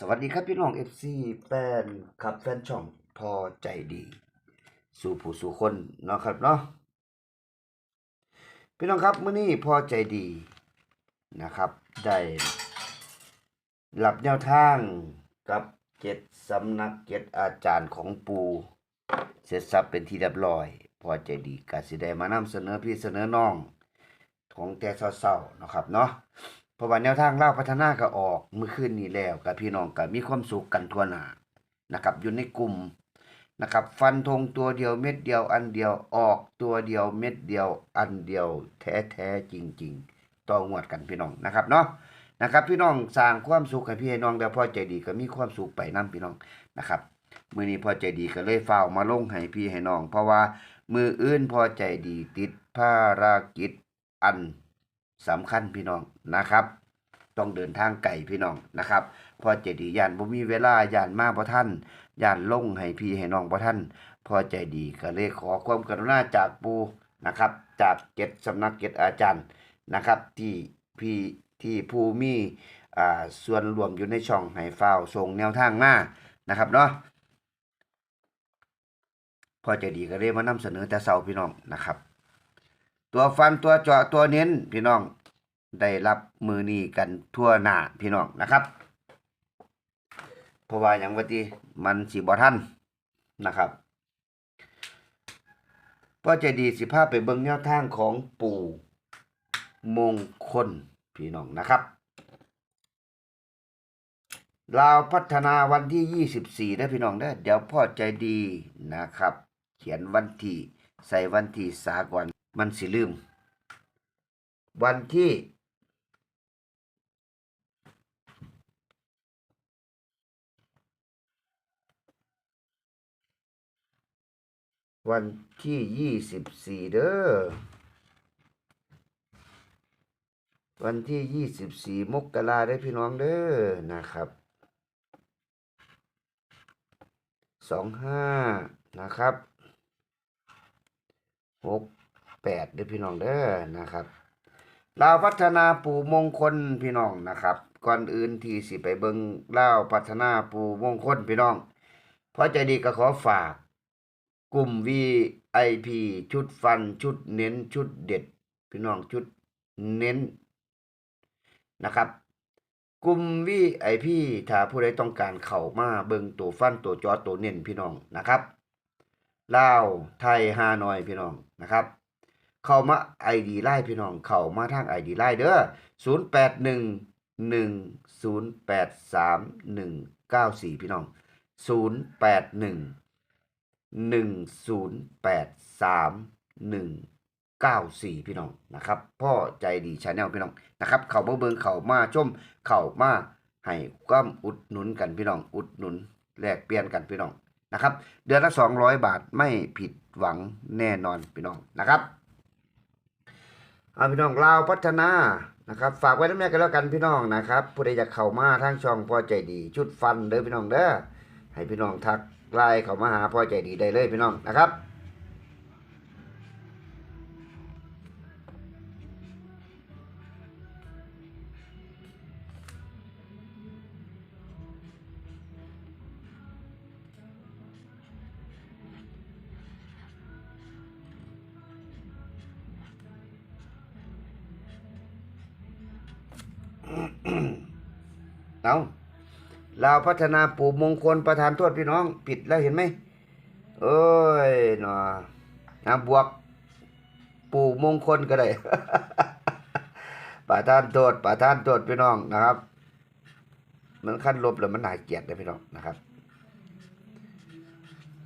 สวัสดีครับพี่น้อง FC แฟนครับแฟนช่องพอใจดี สู่ผู้สู่คนเนาะครับเนาะพี่น้องครับเมื้อนี้พอใจดีนะครับ ได้รับแนวทางกับเจ็ดสำนักเจ็ดอาจารย์ของปูเสร็จสับเป็นที่เรียบร้อย พอใจดีก็สิได้มานำเสนอพี่เสนอน้องของแต่เศร้าๆเนาะครับเนาะ เพราะว่าแนวทางเล่าพัฒนาก็ออกเมื่อคืนนี้แล้วกับพี่น้องก็มีความสุขกันทั่วหน้านะครับ อยู่ในกลุ่มนะครับ ฟันธงตัวเดียวเม็ดเดียวอันเดียวออกตัวเดียวเม็ดเดียวอันเดียว แท้แท้จริง ๆต่องวดกันพี่น้องนะครับเนาะนะครับ พี่น้องสร้างความสุขให้พี่ให้น้องแล้วพอใจดีก็มีความสุขไปนํพี่น้องนะครับมือนี้พอใจดีก็เลยเฝ้ามาลงให้พี่ให้น้อง เพราะว่ามืออื่นพอใจดีติดภารกิจอัน สำคัญพี่น้องนะครับ ต้องเดินทางไกลพี่น้องนะครับพอใจดีย่านบ่มีเวลาย่านมาบ่ท่านย่านลงให้พี่ให้น้องบ่ท่านพอใจดีก็เลยขอความกรุณาจากปูนะครับ จากเจ็ดสำนักเจ็ดอาจารย์นะครับที่พี่ที่ผู้มีอ่าส่วนรวมอยู่ในช่องให้ฟ้าวส่งแนวทางมานะครับเนาะพอใจดีก็เลยมานำเสนอแต่เช้าพี่น้องนะครับ ตัวฟันตัวเจาะตัวเน้นพี่น้องได้รับมือนี้กันทั่วหน้าพี่น้องนะครับเพราะว่าอย่างว่าที่มันสิบ่ทันนะครับพ่อใจดีสิพาพไปเบิ่งแนวทางของปู่มงคลพี่น้องนะครับลาวพัฒนาวันที่ 24นะพี่น้องเด้เดี๋ยวพ่อใจดีนะครับ เขียนวันที่ ใส่วันที่สากอน มันสิลืม วันที่วันที่ยี่สิบสี่เด้อ วันที่ยี่สิบสี่มกราได้พี่น้องเด้อนะครับสองห้านะครับหก แปดเด้อพี่น้องเด้อนะครับลาวพัฒนาปู่มงคลพี่น้องนะครับ ก่อนอื่นที่สิไปเบิงลาวพัฒนาปู่มงคลพี่น้องเพราะใจดีก็ขอฝาก กลุ่ม VIP ชุดฟันชุดเน้นชุดเด็ด พี่น้องชุดเน้นนะครับกลุ่ม VIP ถ้าผู้ใดต้องการเข้ามาเบิงตัวฟันตัวจอตัวเน้นพี่น้องนะครับลาวไทยฮานอยพี่น้องนะครับ เข้ามาไอดีไล่พี่น้อง เข้ามาทางไอดีไล่เด้อ0 8 1 1 0 8 3 1 9 4พี่น้อง0 8 1 1 0 8 3 1 9 4พี่น้องนะครับพ่อใจดีชาแนลพี่น้องนะครับ เข้ามาเบิงเข้ามาชมเข้ามาให้ความอุดหนุนกันพี่น้อง อุดหนุนแลกเปลี่ยนกันพี่น้องนะครับ เดือนละ200บาทไม่ผิดหวังแน่นอนพี่น้องนะครับ เอาพี่น้องลาวพัฒนานะครับฝากไว้น้ำแม่กันแล้วกันพี่น้องนะครับผู้ใดอยากเข้ามาทางช่องพ่อใจดี ชุดฟันเด้อพี่น้องเด้อให้พี่น้องทักไลน์เข้ามาหาพ่อใจดีได้เลยพี่น้องนะครับ เอาลาพัฒนาปู่มงคลประธานโทษพี่น้อง ผิดแล้วเห็นไหมเอ้ยหนอนะบวกปู่มงคลก็ได้ประธานโทษประธานโทษพี่น้องนะครับ มันขั้นลบแล้วมันน่าเกียดเลยพี่น้องนะครับ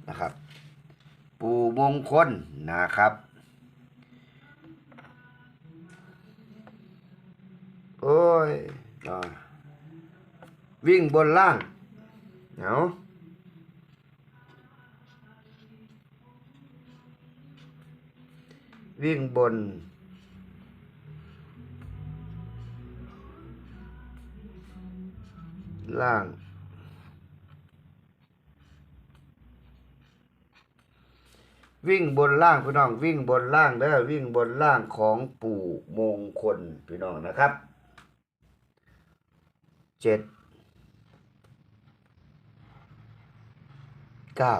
นะครับ ปู่มงคลนะครับโอ้ยอ่า วิ่งบนล่างเอาวิ่งบน ล่าง วิ่งบนล่างพี่น้อง วิ่งบนล่างเด้อวิ่งบนล่างของปู่มงคลพี่น้องนะครับเจ็ด เก้า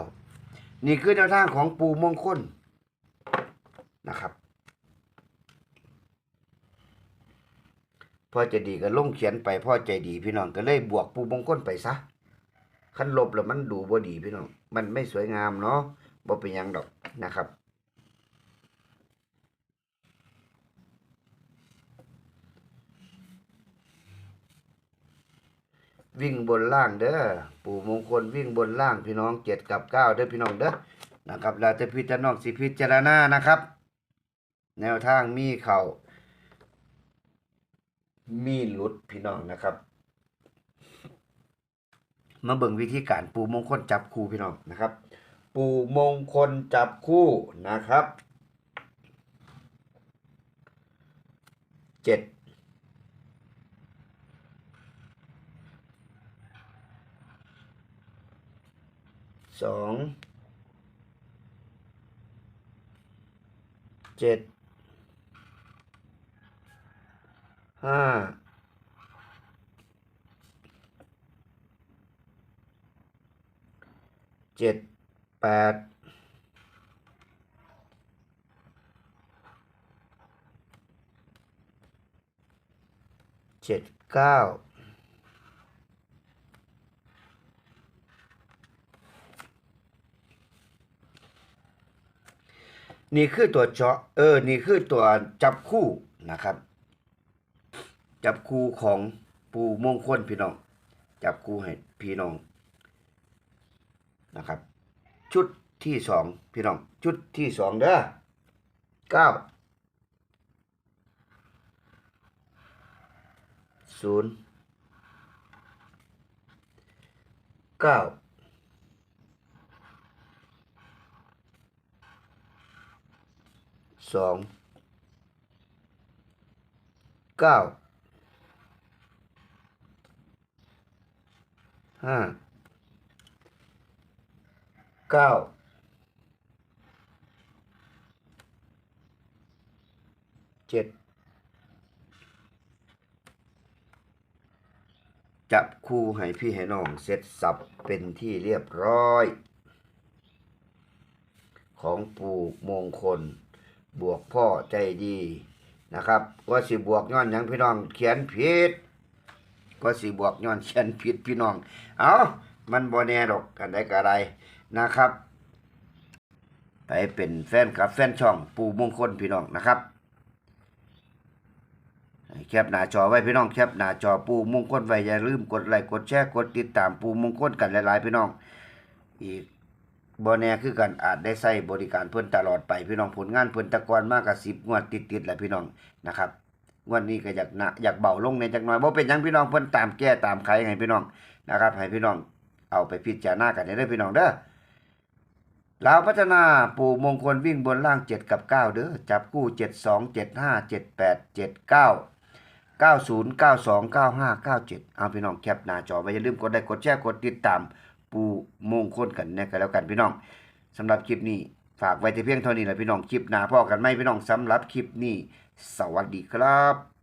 นี่คือแนวทางของปูมงคลนะครับพ่อใจดีก็ลงเขียนไปพ่อใจดีพี่น้องก็เลยบวกปูมงคลไปซะขันลบแล้วมันดูบ่ดีพี่น้องมันไม่สวยงามเนาะบ่เป็นยังดอกนะครับ วิ่งบนล่างเด้อปู่มงคลวิ่งบนล่างพี่น้องเจ็ดกับเก้าเด้อพี่น้องเด้อนะครับแล้วแต่พี่จะน้องสิพิจารณานะครับ แนวทางมีเข่ามีหลุดพี่น้องนะครับ มาเบิ่งวิธีการปูมงคลจับคู่พี่น้องนะครับ ปูมงคลจับคู่นะครับเจ็ด สองเจ็ดห้าเจ็ดแปดเจ็ดเก้า นี่คือตัวเจาะเออ นี่คือตัวจับคู่นะครับ จับคู่ของปูมงคลพี่น้อง จับคู่ให้พี่น้องนะครับ ชุดที่สองพี่น้อง ชุดที่สองเด้อเก้าศูนย์เก้า สองเก้าห้าเก้าเจ็ดจับคู่ให้พี่ให้น้องเสร็จสับเป็นที่เรียบร้อย ของปู่มงคล บวกพ่อใจดีนะครับว่าสิบวกย้อนยังพี่น้องเขียนผิดว่าสิบวกย้อนเขียนผิดพี่น้อง เอามันบ่แน่ดอกกันได้กะไรนะครับ ไปเป็นแฟนกับแฟนช่องปูมงคลพี่น้องนะครับแคปหน้าจอไว้พี่น้องแคปหน้าจอปูมงคลไว้อย่าลืมกดไลค์กดแชร์กดติดตามปูมงคลกันหลายๆพี่น้องอีก บ่แน่คือกันอาจได้ใช้บริการเพิ่อนตลอดไปพี่น้องผลงานเพิ่นตะกอนมากกับ10งวดติดๆแหละพี่น้องนะครับงวดนี้ก็อยากนะอยากเบาลงในจักหน่อยบ่เป็นยังพี่น้องเพิ่อนตามแก้ตามไขให้พี่น้องนะครับให้พี่น้องเอาไปพิจารณากันได้เด้อพี่น้องเด้อลาวพัฒนาปู่มงคลวิ่งบนล่าง 7 กับ 9 เด้อจับคู่72 75 78 79 90 92 95 97 เอาพี่น้องแคปหน้าจอไว้อย่าลืมกดไลค์กดแชร์กดติดตาม ปูมงคลกันนี่ยก็แล้วกันพี่น้องสำหรับคลิปนี้ฝากไว้แต่เพียงเท่านี้แหละพี่น้องคลิปหน้าพ่อกันไหมพี่น้องสำหรับคลิปนี้ สวัสดีครับ